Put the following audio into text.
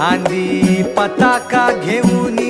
हांदी पताका घेऊनी